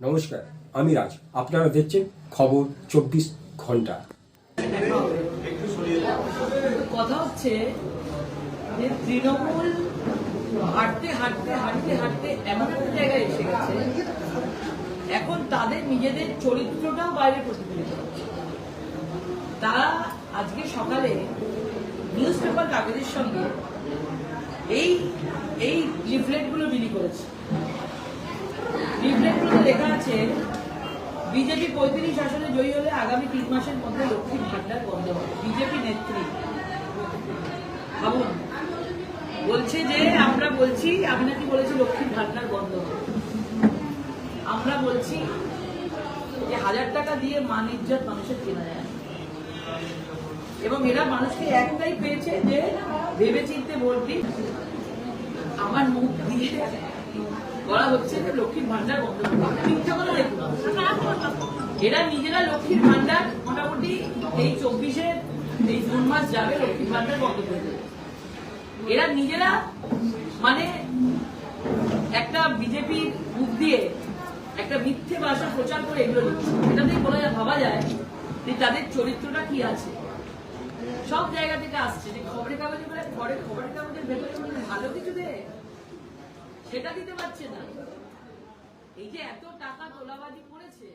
নমস্কার, আমি রাজ। আপনারা দেখছেন খবর চব্বিশ ঘণ্টা। কথা হচ্ছে যে তৃণমূল হাঁটতে হাঁটতে হাঁটতে হাঁটতে এমন একটা জায়গায় এসে গেছে, এখন তাদের নিজেদের চরিত্রটাও বাইরে প্রতিফলিত। তারা আজকে সকালে নিউজ পেপার কাগজের সঙ্গে এই এই লিফলেটগুলো বিলি করেছে। বলছে যে আমরা বলছি, আমি নাকি বলেছি লক্ষ্মীর ভান্ডার বন্ধ আমরা বলছি যে হাজার টাকা দিয়ে মান ইজ্জত মানুষের কেনা যায়। এবং এরা মানুষকে একটাই পেয়েছে যে ভেবে চিনতে ভোট আমার মুখ দিয়ে বলা হচ্ছে যে লক্ষ্মীর ভান্ডার এরা নিজেরা লক্ষ্মীর ভান্ডার মোটামুটি এই চব্বিশে এই জুন মাস যাবে লক্ষ্মীর ভান্ডার বন্ধ করে দেবে। এরা নিজেরা মানে একটা বিজেপি মুখ দিয়ে একটা মিথ্যে ভাষা প্রচার করে এগুলো লিখছে এটাতেই বলা যায় ভাবা যায় যে তাদের চরিত্রটা কি আছে? সব জায়গা থেকে আসছে। যে খবরের কাগজে ঘরে খবরের কাগজের ভেতরে ভালো কিছু দে সেটা দিতে পারছে না। এই যে এত টাকা তোলাবাজি করেছে